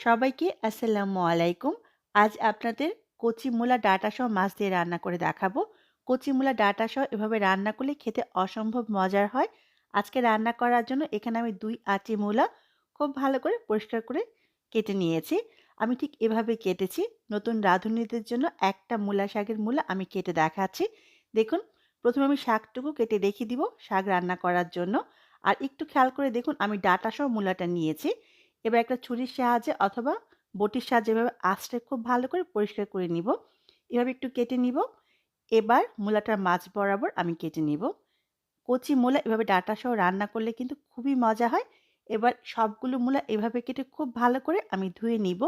সবাইকে আসসালামু আলাইকুম। আজ আপনাদের কচি মূলা ডাঁটা সহ মাছ দিয়ে রান্না করে দেখাবো। কচি মূলা ডাঁটা সহ এভাবে রান্না করলে খেতে অসম্ভব মজার হয়। আজকে রান্না করার জন্য এখানে আমি ২ আঁটি মূলা খুব ভালো করে পরিষ্কার করে কেটে নিয়েছি। আমি ঠিক এভাবে কেটেছি। নতুন রাঁধুনিদের জন্য একটা মূলা শাকের মূলা আমি কেটে দেখাচ্ছি। দেখুন, প্রথমে আমি শাকটুকু কেটে রেখে দিব শাক রান্না করার জন্য। আর একটু খেয়াল করে দেখুন আমি ডাঁটা সহ মূলাটা নিয়েছি। এবার একটা ছুরির সাহায্যে অথবা বটির সাহায্যে এভাবে আঁচড়ে খুব ভালো করে পরিষ্কার করে নিব। এভাবে একটু কেটে নিব। এবার মূলাটার মাছ বরাবর আমি কেটে নিব। কচি মূলা এভাবে ডাটা সহ রান্না করলে কিন্তু খুবই মজা হয়। এবার সবগুলো মূলা এভাবে কেটে খুব ভালো করে আমি ধুয়ে নিব।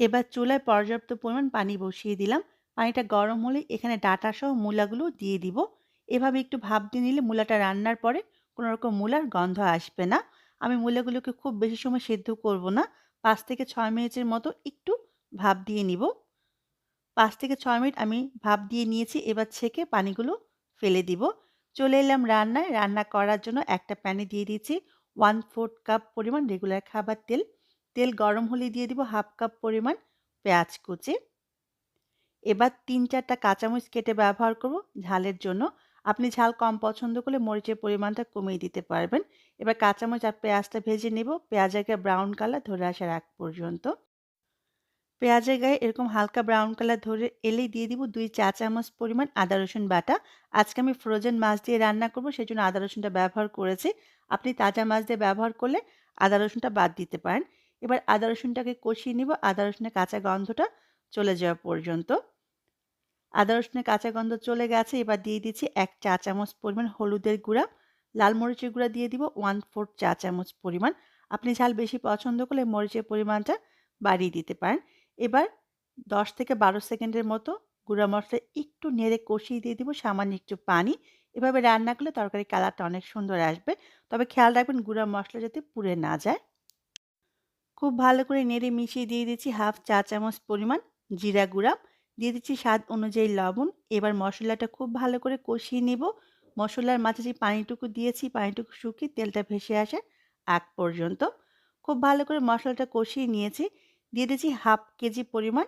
এবার চুলায় পর্যাপ্ত পরিমাণ পানি বসিয়ে দিলাম। পানিটা গরম হলে এখানে ডাটা সহ মূলাগুলো দিয়ে দিব। এভাবে একটু ভাপ দিয়ে নিলে মূলাটা রান্নার পরে কোনো রকম মূলার গন্ধ আসবে না। আমি মূলাগুলোকে খুব বেশি সময় সেদ্ধ করব না। পাঁচ থেকে ছয় মিনিটের মতো একটু ভাপ দিয়ে নিব। পাঁচ থেকে ছয় মিনিট আমি ভাপ দিয়ে নিয়েছি। এবার ছেঁকে পানিগুলো ফেলে দিব। চলে এলাম রান্নায়। রান্না করার জন্য একটা প্যানে দিয়ে দিয়েছি 1/4 কাপ পরিমাণ রেগুলার খাবার তেল। তেল গরম হলে দিয়ে দিব হাফ কাপ পরিমাণ পেঁয়াজ কুচি। এবার ৩-৪ টা কাঁচামরিচ কেটে ব্যবহার করব ঝালের জন্য। আপনি ঝাল কম পছন্দ করলে মরিচের পরিমাণটা কমিয়ে দিতে পারবেন। এবার কাঁচামরিচ আর পেঁয়াজটা ভেজে নেব পেঁয়াজের গায়ে ব্রাউন কালার ধরে আসার আগ পর্যন্ত। পেঁয়াজের গায়ে এরকম হালকা ব্রাউন কালার ধরে এলেই দিয়ে দিব দুই চা চামচ পরিমাণ আদা, রসুন বাটা। আজকে আমি ফ্রোজেন মাছ দিয়ে রান্না করব, সেজন্য আদা, রসুনটা ব্যবহার করেছি। আপনি তাজা মাছ দিয়ে ব্যবহার করলে আদা, রসুনটা বাদ দিতে পারেন। এবার আদা, রসুনটাকে কষিয়ে নিব আদা, রসুনের কাঁচা গন্ধটা চলে যাওয়া পর্যন্ত। আদা, রসুনের কাঁচা গন্ধ চলে গেছে এবার দিয়ে দিচ্ছি এক চা চামচ পরিমাণ হলুদের গুঁড়া। লাল মরিচের গুঁড়া দিয়ে দিব 1/4 চা চামচ পরিমাণ। আপনি ঝাল বেশি পছন্দ করলে মরিচের পরিমাণটা বাড়িয়ে দিতে পারেন। এবার ১০ থেকে ১২ সেকেন্ডের মতো গুঁড়া মশলা একটু নেড়ে কষিয়ে দিয়ে দিব, সামান্য একটু পানি। এভাবে রান্না করলে তরকারির কালারটা অনেক সুন্দর আসবে। তবে খেয়াল রাখবেন গুঁড়া মশলা যাতে পুড়ে না যায়। খুব ভালো করে নেড়ে মিশিয়ে দিয়ে দিচ্ছি হাফ চা চামচ পরিমাণ জিরা গুঁড়া। দিয়ে দিচ্ছি স্বাদ অনুযায়ী লবণ। এবার মশলাটা খুব ভালো করে কষিয়ে নেব। মশলার মাঝে যে পানিটুকু দিয়েছি পানিটুকু শুকিয়ে তেলটা ভেসে আসে আগ পর্যন্ত। খুব ভালো করে মশলাটা কষিয়ে নিয়েছি। দিয়ে দিচ্ছি হাফ কেজি পরিমাণ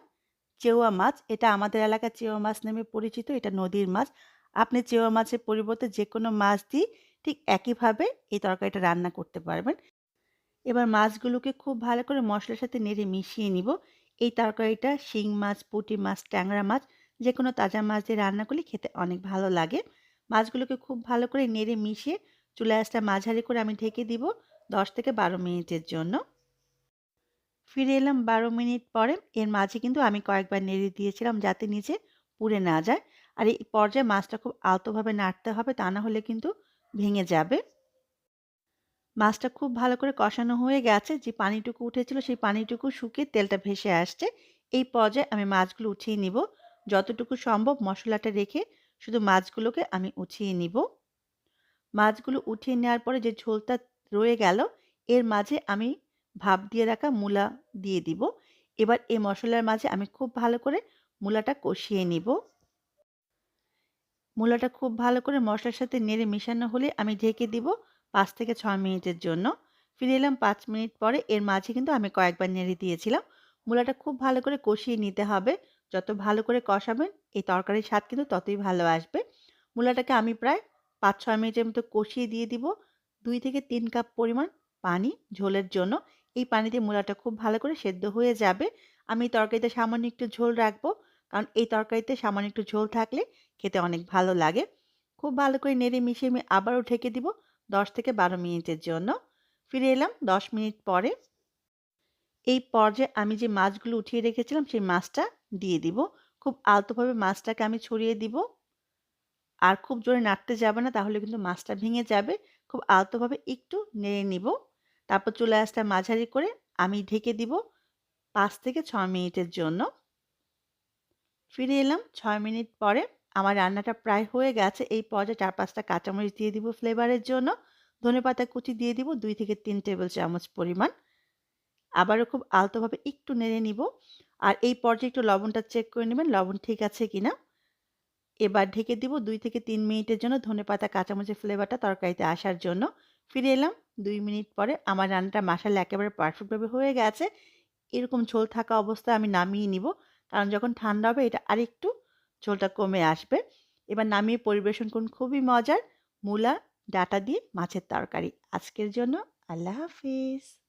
চেওয়া মাছ। এটা আমাদের এলাকায় চেওয়া মাছ নামে পরিচিত। এটা নদীর মাছ। আপনি চেওয়া মাছের পরিবর্তে যে কোনো মাছ দিয়ে ঠিক একইভাবে এই তরকারিটা রান্না করতে পারবেন। এবার মাছগুলোকে খুব ভালো করে মশলার সাথে নেড়ে মিশিয়ে নিব। এই তরকারিটা শিং মাছ, পুঁটি মাছ, ট্যাংরা মাছ যে কোনো তাজা মাছ দিয়ে রান্না করলে খেতে অনেক ভালো লাগে। মাছগুলোকে খুব ভালো করে নেড়ে মিশিয়ে চুলা আঁচটা মাঝারি করে আমি ঢেকে দিব ১০ থেকে ১২ মিনিটের জন্য। ফিরে এলাম ১২ মিনিট পরে। এর মাঝে কিন্তু আমি কয়েকবার নেড়ে দিয়েছিলাম যাতে নিচে পুড়ে না যায়। আর এই পর্যায়ে মাছটা খুব আলতোভাবে নাড়তে হবে, তা না হলে কিন্তু ভেঙে যাবে। মাছটা খুব ভালো করে কষানো হয়ে গেছে। যে পানিটুকু উঠেছিল সেই পানিটুকু শুকিয়ে তেলটা ভেসে আসছে। এই পর্যায়ে আমি মাছগুলো উঠিয়ে নিব। যতটুকু সম্ভব মশলাটা রেখে শুধু মাছগুলোকে আমি উঠিয়ে নিব। মাছগুলো উঠিয়ে নেওয়ার পরে যে ঝোলটা রয়ে গেল, এর মাঝে আমি ভাপ দিয়ে রাখা মূলা দিয়ে দিব। এবার এই মশলার মাঝে আমি খুব ভালো করে মূলাটা কষিয়ে নিব। মূলাটা খুব ভালো করে মশলার সাথে নেড়ে মেশানো হলে আমি ঢেকে দিব পাঁচ থেকে ৬ মিনিটের জন্য। ফিরে এলাম পাঁচ মিনিট পরে, এর মাঝে কিন্তু আমি কয়েকবার নেড়ে দিয়েছিলাম। মূলাটা খুব ভালো করে কষিয়ে নিতে হবে। যত ভালো করে কষাবেন, এই তরকারির স্বাদ কিন্তু ততই ভালো আসবে। মূলাটাকে আমি প্রায় ৫-৬ মিনিটের মতো কষিয়ে দিয়ে দিব দুই থেকে তিন কাপ পরিমাণ পানি ঝোলের জন্য। এই পানিতে মূলাটা খুব ভালো করে সেদ্ধ হয়ে যাবে। আমি তরকারিতে সামান্য একটু ঝোল রাখব। কারণ এই তরকারিতে সামান্য একটু ঝোল থাকলে খেতে অনেক ভালো লাগে। খুব ভালো করে নেড়ে মিশিয়ে আমি আবারও ঢেকে দিব ১০ থেকে ১২ মিনিটের জন্য। ফিরে এলাম ১০ মিনিট পরে। এই পর্যায়ে আমি যে মাছগুলো উঠিয়ে রেখেছিলাম, সেই মাছটা দিয়ে দিব। খুব আলতোভাবে মাছটাকে আমি ছড়িয়ে দিব। আর খুব জোরে নাড়তে যাবে না, তাহলে কিন্তু মাছটা ভেঙে যাবে। খুব আলতোভাবে একটু নেড়ে নিব। তারপর চুলা আঁচটা মাঝারি করে আমি ঢেকে দিব পাঁচ থেকে ৬ মিনিটের জন্য। ফিরে এলাম ছয় মিনিট পরে। আমার রান্নাটা প্রায় হয়ে গেছে। এই পর্যায়ে চার পাঁচটা কাঁচামরিচ দিয়ে দিব ফ্লেভারের জন্য। ধনেপাতা কুচি দিয়ে দিব দুই থেকে তিন টেবিল চামচ পরিমাণ। আবারও খুব আলতোভাবে একটু নেড়ে নিব। আর এই পর্যায়ে একটু লবণটা চেক করে নেবেন, লবণ ঠিক আছে কিনা। এবার ঢেকে দিব দুই থেকে তিন মিনিটের জন্য ধনেপাতা কাঁচামরিচের ফ্লেভারটা তরকারিতে আসার জন্য। ফিরে এলাম, দুই মিনিট পরে আমার রান্নাটা মাশাআল্লাহ একেবারে পারফেক্টভাবে হয়ে গেছে। এরকম ঝোল থাকা অবস্থায় আমি নামিয়ে নিব। কারণ যখন ঠান্ডা হবে এটা আরেকটু ঝোলটা কমে আসবে। এবার নামিয়ে পরিবেশন করুন, খুবই মজার মূলা, ডাঁটা দিয়ে মাছের তরকারি। আজকের জন্য আল্লাহ হাফিজ।